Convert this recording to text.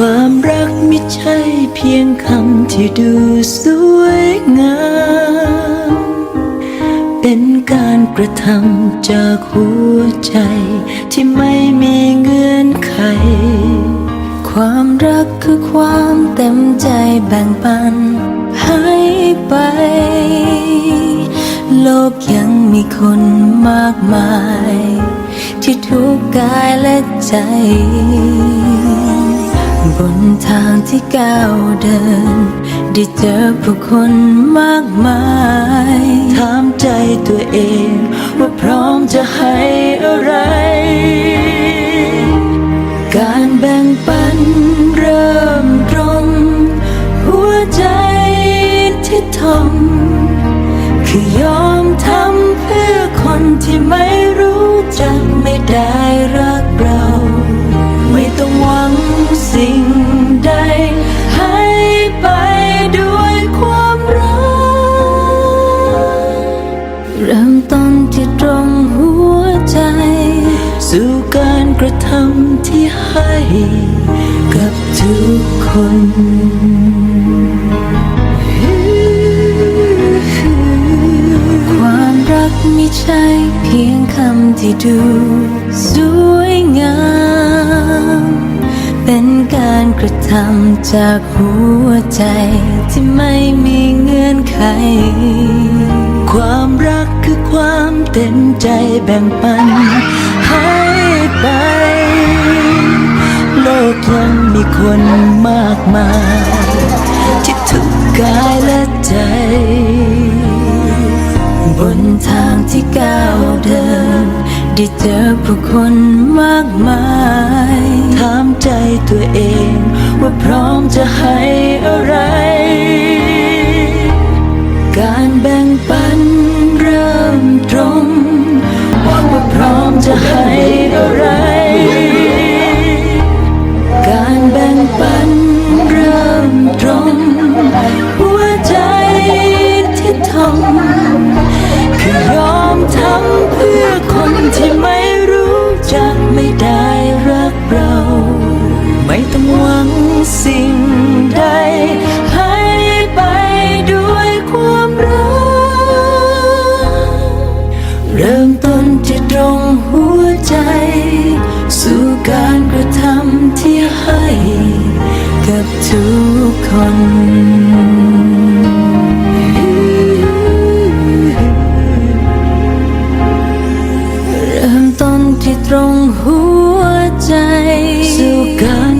ความรักไม่ใช่เพียงคำที่ดูสวยงาม เป็นการกระทำจากหัวใจที่ไม่มีเงื่อนไข ความรักคือความเต็มใจแบ่งปันให้ไป โลกยังมีคนมากมาย ที่ทุกข์กายและใจ บนทางที่ก้าวเดิน ได้เจอผู้คนมากมาย ถามใจตัวเอง ที่ให้กับทุกคนความรักไม่ใช่เพียงคำที่ดูสวยงาม เป็นการกระทำจากหัวใจที่ไม่มีเงื่อนไข ความรักคือความเต็มใจแบ่งปัน คนมากมายที่ทุกกายและใจ บนทางที่ก้าวเดิน ได้เจอผู้คนมากมายถามใจตัวเอง ว่าพร้อมจะให้อะไร การแบ่งปันเริ่มตรงว่าพร้อมจะให้อะไร เริ่มต้นที่ตรงหัวใจ สู่การกระทำที่ให้กับทุกคนเริ่มต้นที่ตรงหัวใจ สู่การ